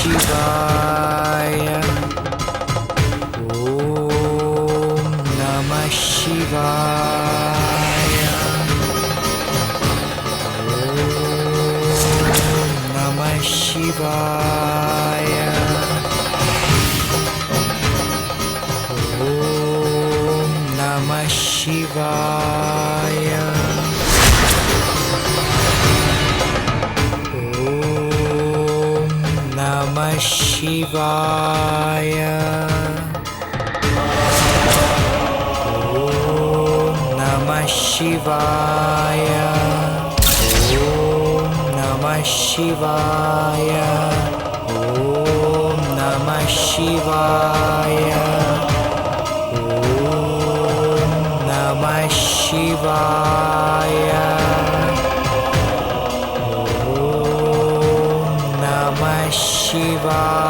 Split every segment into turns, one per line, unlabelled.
शिवाय। ॐ नमः शिवाय। ॐ नमः शिवाय। शिवाय। ॐ नमः शिवाय। ॐ नमः शिवाय। ॐ नमः शिवाय। ॐ नमः शिवाय। नमः शिवा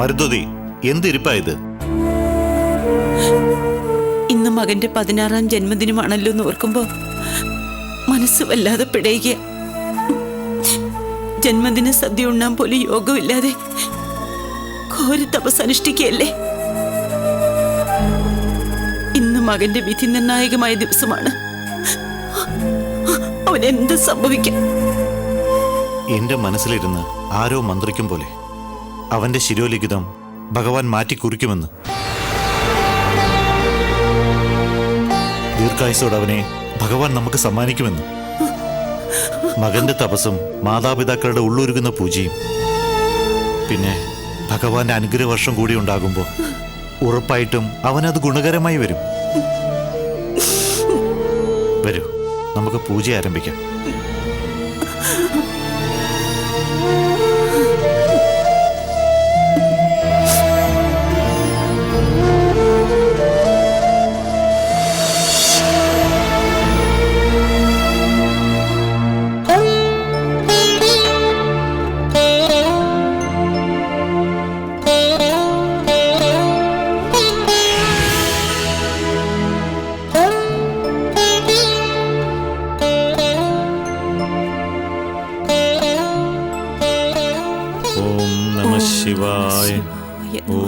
മരുതുതി എന്തിരിപ്പായത്?
ഇന്ന് മകന്റെ പതിനാറാം ജന്മദിനമാണല്ലോ എന്ന് ഓർക്കുമ്പോ മനസ്സ് വല്ലാതെ പിടയുക ജന്മദിന സദ്യ ഉണ്ണാൻ പോലും യോഗമില്ലാതെ ഘോര തപസ് അനുഷ്ഠിക്കുകയല്ലേ? ഇന്ന് മകന്റെ വിധി നിർണായകമായ ദിവസമാണ്. അവൻ എന്ത് സംഭവിക്കാം?
എന്റെ മനസ്സിലിരുന്ന് ആരോ മന്ത്രിക്കും പോലെ അവന്റെ ശിരോലിഖിതം ഭഗവാൻ മാറ്റിക്കുറിക്കുമെന്ന്. ദീർഘായുസോട് അവനെ ഭഗവാൻ നമുക്ക് സമ്മാനിക്കുമെന്ന്. മകന്റെ തപസ്സും മാതാപിതാക്കളുടെ ഉള്ളൊരുക്കുന്ന പൂജയും. പിന്നെ ഭഗവാന്റെ അനുഗ്രഹവർഷം കൂടി ഉണ്ടാകുമ്പോൾ ഉറപ്പായിട്ടും അവനത് ഗുണകരമായി വരും. വരൂ നമുക്ക് പൂജ ആരംഭിക്കാം.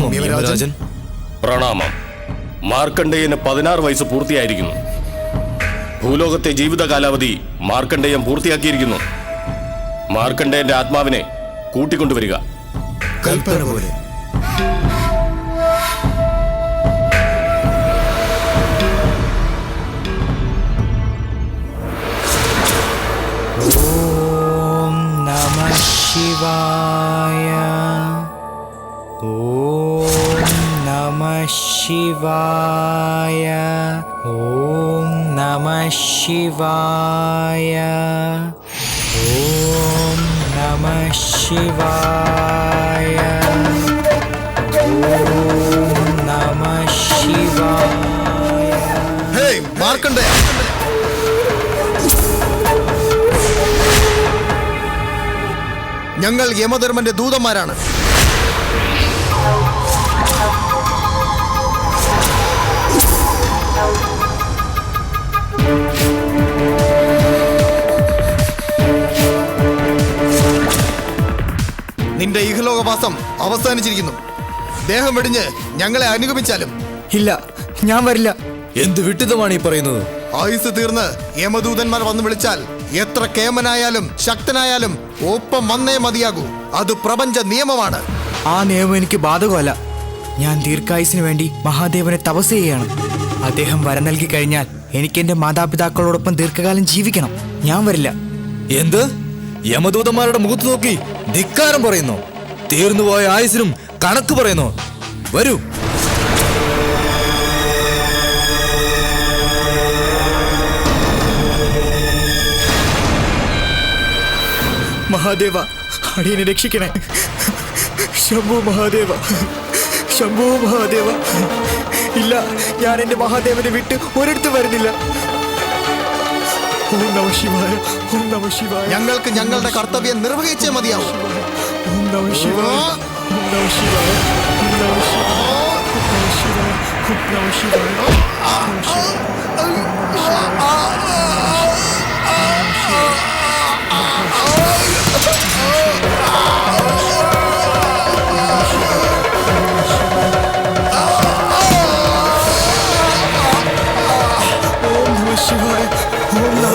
പ്രണാമം യമരാജൻ.
പ്രണാമം. മാർക്കണ്ഡേയന് പതിനാറ് വയസ്സ് പൂർത്തിയായിരിക്കുന്നു. ഭൂലോകത്തെ ജീവിത കാലാവധി മാർക്കണ്ഡേയം പൂർത്തിയാക്കിയിരിക്കുന്നു. മാർക്കണ്ഡേയന്റെ ആത്മാവിനെ കൂട്ടിക്കൊണ്ടുവരിക.
കൽപ്പന പോലെ.
ഓം നമ ശിവായ. नमः शिवाय ॐ नमः शिवाय ॐ नमः शिवाय ॐ नमः शिवाय
ഹേയ് മാർക്കണ്ടേ ഞങ്ങൾ യമധർമ്മന്റെ ദൂതന്മാരാണ് നിന്റെ ഇഹലോകവാസം അവസാനിച്ചിരിക്കുന്നു. ദേഹം വെടിഞ്ഞ് ഞങ്ങളെ അനുഗമിച്ചാലും.
ഇല്ല ഞാൻ വരില്ല. എന്ത് വിട്ടിതമാണ് ഈ പറയുന്നത്?
ആയുസ് തീർന്ന് യമദൂതന്മാർ വന്ന് വിളിച്ചാൽ എത്ര കേമനായാലും ശക്തനായാലും ഒപ്പം വന്നേ മതിയാകൂ. അത് പ്രപഞ്ച നിയമമാണ്.
ആ നിയമം എനിക്ക് ബാധകമല്ല. ഞാൻ ദീർഘായുസിന് വേണ്ടി മഹാദേവനെ തപസ് ചെയ്യുകയാണ് അദ്ദേഹം വരം നൽകി കഴിഞ്ഞാൽ എനിക്ക് എന്റെ മാതാപിതാക്കളോടൊപ്പം ദീർഘകാലം ജീവിക്കണം. ഞാൻ വരില്ല. എന്ത്? യമദൂതന്മാരുടെ മുഖത്ത് നോക്കി ധിക്കാരം പറയുന്നു. തീർന്നുപോയ ആയുസിനും കണക്ക് പറയുന്നു. വരൂ. മഹാദേവ അടിയനെ രക്ഷിക്കണേ. ശംഭു മഹാദേവ ശംഭു മഹാദേവ. ഇല്ല ഞാൻ എന്റെ മഹാദേവനെ വിട്ട് ഒരിടത്തും വരുന്നില്ല. ഓം നമ ശിവായ ഓം നമ ശിവായ.
ഞങ്ങൾക്ക് ഞങ്ങളുടെ കർത്തവ്യം നിർവഹിച്ചേ മതിയാവൂ.
ഓം നമ ശിവായ ഓം. നമ ശിവായ ഓം നമ ശിവായ ഓം. നമ ശിവായ ഓം നമ ശിവായ ഓം നമ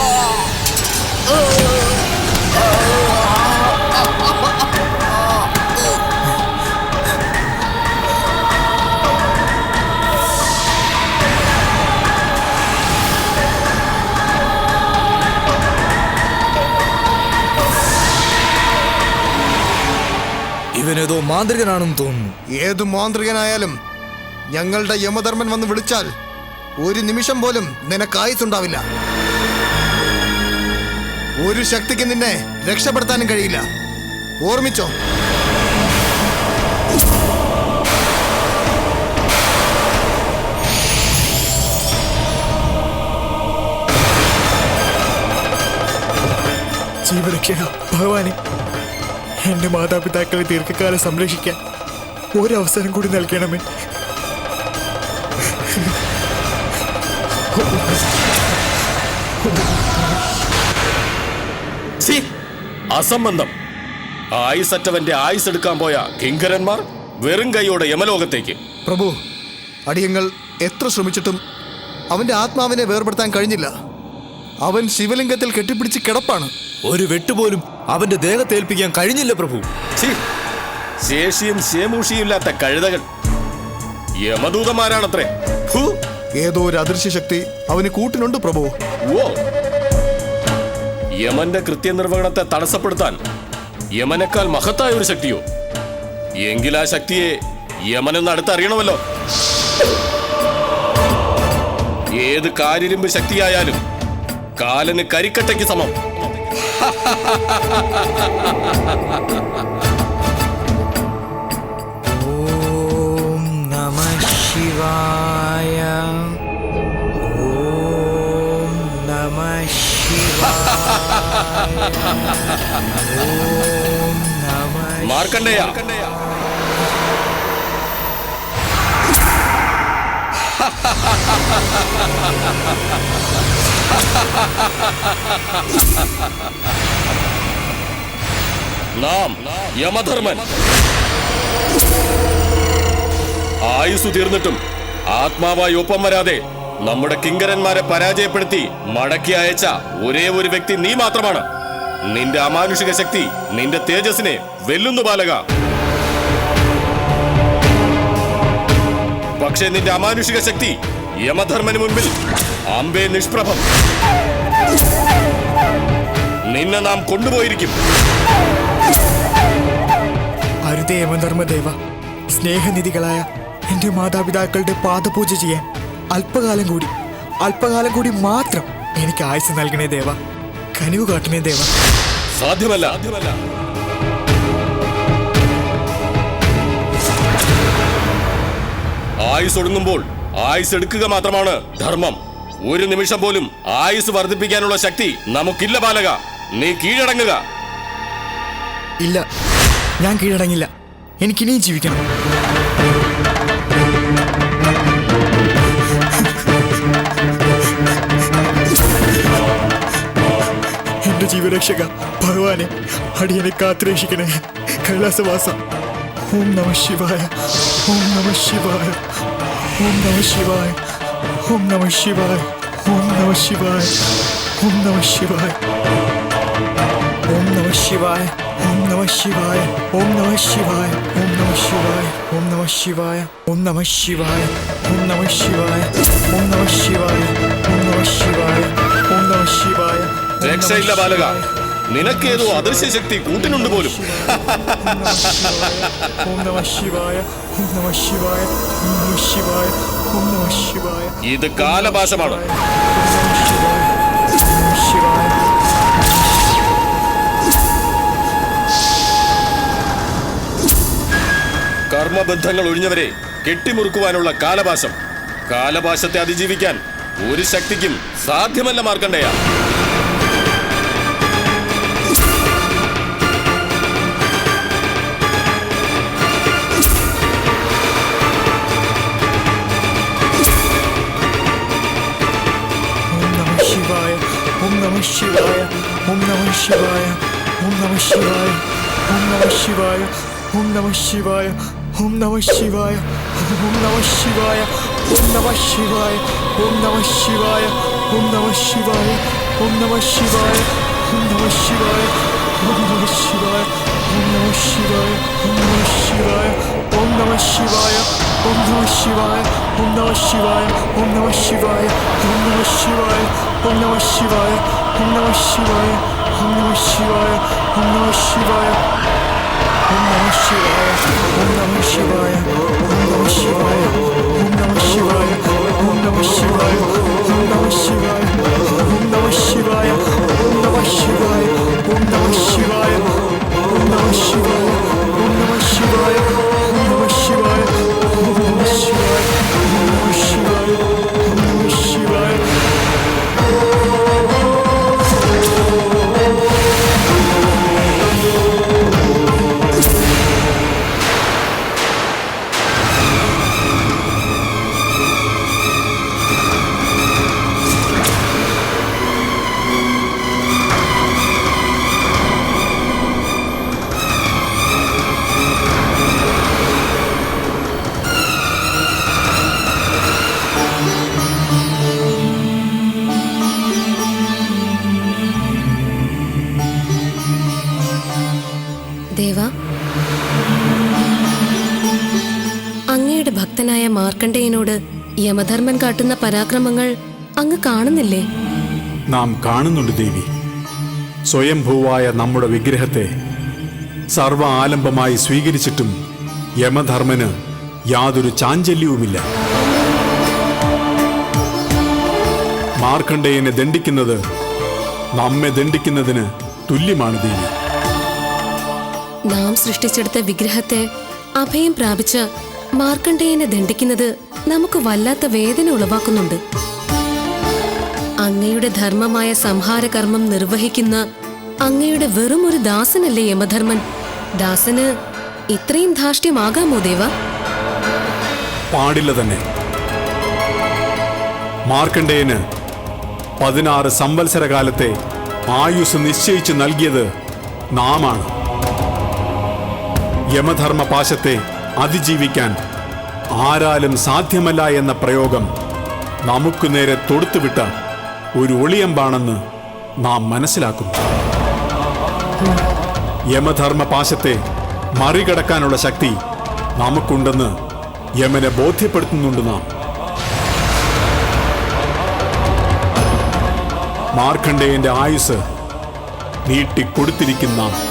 ഇവനേതോ മാന്ത്രികനാണെന്ന് തോന്നുന്നു.
ഏതു മാന്ത്രികനായാലും ഞങ്ങളുടെ യമധർമ്മൻ വന്ന് വിളിച്ചാൽ ഒരു നിമിഷം പോലും നിനക്ക് ആയുസുണ്ടാവില്ല ഒരു ശക്തിക്ക് നിന്നെ രക്ഷപ്പെടുത്താനും കഴിയില്ല. ഓർമ്മിച്ചോ?
ജീവരക്ഷക ഭഗവാനെ. എന്റെ മാതാപിതാക്കളെ ദീർഘകാലം സംരക്ഷിക്കാൻ ഒരവസരം കൂടി നൽകണമേ.
സി അസംബന്ധം. ആയുസറ്റവന്റെ ആയുസ് എടുക്കാൻ പോയ കിങ്കരന്മാർ വെറും കൈയോടെ യമലോകത്തേക്ക്.
പ്രഭു അടിയങ്ങൾ എത്ര ശ്രമിച്ചിട്ടും അവന്റെ ആത്മാവിനെ വേർപെടുത്താൻ കഴിഞ്ഞില്ല. അവൻ ശിവലിംഗത്തിൽ കെട്ടിപ്പിടിച്ച് കിടപ്പാണ്.
ഒരു വെട്ടുപോലും അവന്റെ ദേഹത്തെ ഏൽപ്പിക്കാൻ കഴിഞ്ഞില്ല പ്രഭു.
ശേഷിയും ശേമൂഷിയും ഇല്ലാത്ത കഴുതകൾ. യമദൂതന്മാരാണത്രേ.
ഏതോ ഒരു അദൃശ്യ ശക്തി അവന് കൂട്ടിനുണ്ട് പ്രഭു.
ഓ യമന്റെ കൃത്യനിർവഹണത്തെ തടസ്സപ്പെടുത്താൻ യമനേക്കാൾ മഹത്തായ ഒരു ശക്തിയോ? എങ്കിൽ ആ ശക്തിയെ യമനെന്ന് അടുത്തറിയണമല്ലോ. ഏത് കാരിരുമ്പ് ശക്തിയായാലും കാലന് കരിക്കട്ടയ്ക്ക് സമം.
ఓం నమ శివాయ. ఓం నమ శివాయ. Markandeya ha
ha ha ha ha ha നാം യമധർമ്മൻ. ആയുസ് തീർന്നിട്ടും ആത്മാവായി ഒപ്പം വരാതെ നമ്മുടെ കിങ്കരന്മാരെ പരാജയപ്പെടുത്തി മടക്കി അയച്ച ഒരേ ഒരു വ്യക്തി നീ മാത്രമാണ്. നിന്റെ അമാനുഷിക ശക്തി നിന്റെ തേജസ്സിനെ വെല്ലുന്നു ബാലക. പക്ഷേ നിന്റെ അമാനുഷിക ശക്തി യമധർമ്മന് മുൻപിൽ അമ്പേ നിഷ്പ്രഭം. നിന്നെ നാം കൊണ്ടുപോയിരിക്കും.
അരുതേ യമധർമ്മദേവ സ്നേഹനിധികളായ എന്റെ മാതാപിതാക്കളുടെ പാദപൂജ ചെയ്യാൻ അല്പകാലം കൂടി അല്പകാലം കൂടി മാത്രം എനിക്ക് ആയുസ് നൽകണേ ദേവ കനിവ് കാട്ടണേ ദേവ.
സാധ്യമല്ല. സാധ്യമല്ല ആയുസ് ഒടുങ്ങുമ്പോൾ ആയുസ് എടുക്കുക മാത്രമാണ് ധർമ്മം. ഒരു നിമിഷം പോലും ആയുസ് വർദ്ധിപ്പിക്കാനുള്ള ശക്തി നമുക്കില്ല ബാലക. നീ കീഴടങ്ങുക.
ഇല്ല. ഞാൻ കീഴടങ്ങില്ല. എനിക്കിനിയും ജീവിക്കണം. എന്റെ ജീവരക്ഷക ഭഗവാനെ അടിയനെ കാത്തുരക്ഷിക്കണേ. കൈലാസവാസ. ഓം നമ ശിവായ. ഓം നമ ശിവായ. ഓം നമ ശിവായ. ഓം നമ ശിവായ ഓം നമ ശിവായ ഓം നമ ശിവായ ഓം നമ ശിവായ ഓം നമ ശിവായ ഓം നമ ശിവായ ഓം നമ ശിവായ ഓം നമ ശിവായ ഓം നമ ശിവായ ഓം നമ ശിവായ ഓം നമ ശിവായ ഓം നമ ശിവായ ഓം നമ ശിവായ
രക്ഷയില്ല ബാലക നിനക്കേതോ അദൃശ്യ ശക്തി കൂട്ടിനുണ്ട് പോലും
ഓം നമ ശിവായ ഓം നമ ശിവായ ഓം നമ ശിവായ ഓം നമ ശിവായ
ഇത്
കാലഭാഷമാണ്
കർമ്മബന്ധങ്ങൾ ഒഴിഞ്ഞവരെ കെട്ടിമുറുക്കുവാനുള്ള കാലഭാഷം കാലഭാഷത്തെ അതിജീവിക്കാൻ ഒരു ശക്തിക്കും സാധ്യമല്ല മാർക്കണ്ടയാണ്
홈나무 시바야 홈나무 시바야 홈나무 시바야 홈나무 시바야 홈나무 시바야 홈나무 시바야 홈나무 시바야 홈나무 시바야 홈나무 시바야 홈나무 시바야 홈나무 시바야 홈나무 시바야 홈나무 시바야 홈나무 시바야 홈나무 시바야 Om Namah Shivaya, Om Namah Shivaya, Om Namah Shivaya, Om Namah Shivaya, Om Namah Shivaya. 홈나무 싫어해 홈나무 싫어해
홈나무 싫어해 홈나무 싫어해 홈나무 싫어해 홈나무 싫어해 홈나무 싫어해 മാർക്കണ്ഡേയനോട് Yamadharma കാട്ടുന്ന പരാക്രമങ്ങൾ അങ്ങ് കാണുന്നില്ലേ?
നാം കാണുന്നുണ്ട് ദേവി. സ്വയംഭൂവായ നമ്മുടെ വിഗ്രഹത്തെ സർവ ആലംബമായി സ്വീകരിച്ചിട്ടും യമധർമ്മന് യാതൊരു ചാഞ്ചല്യവുമില്ല. മാർക്കണ്ഡേയനെ ദണ്ഡിക്കുന്നത് നമ്മെ ദണ്ഡിക്കുന്നതിന് തുല്യമാണ് ദേവി.
നാം സൃഷ്ടിച്ചെടുത്ത വിഗ്രഹത്തെ അഭയം പ്രാപിച്ച് മാർക്കണ്ഡേയനെ ദണ്ഡിക്കുന്നത് നമുക്ക് വല്ലാത്ത വേദന ഉളവാക്കുന്നുണ്ട്. അങ്ങയുടെ ധർമ്മമായ സംഹാരകർമ്മം നിർവഹിക്കുന്ന അങ്ങയുടെ വെറും ഒരു ദാസനല്ലേ യമധർമ്മൻ? ദാസന് ഇത്രയും ധാർഷ്ട്യമാകാമോ ദേവ?
പാടില്ല തന്നെ. മാർക്കണ്ഡേയന് പതിനാറ് സംവത്സര കാലത്തെ ആയുസ് നിശ്ചയിച്ചു നൽകിയത് നാമാണ്. യമധർമ്മ പാശത്തെ അതിജീവിക്കാൻ ആരാലും സാധ്യമല്ല എന്ന പ്രയോഗം നമുക്ക് നേരെ തൊടുത്തുവിട്ട ഒരു ഒളിയമ്പാണെന്ന് നാം മനസ്സിലാക്കും യമധർമ്മ പാശത്തെ മറികടക്കാനുള്ള ശക്തി നമുക്കുണ്ടെന്ന് യമനെ ബോധ്യപ്പെടുത്തുന്നുണ്ട് നാം. മാർക്കണ്ഡേയന്റെ ആയുസ് നീട്ടിക്കൊടുത്തിരിക്കുന്ന നാം.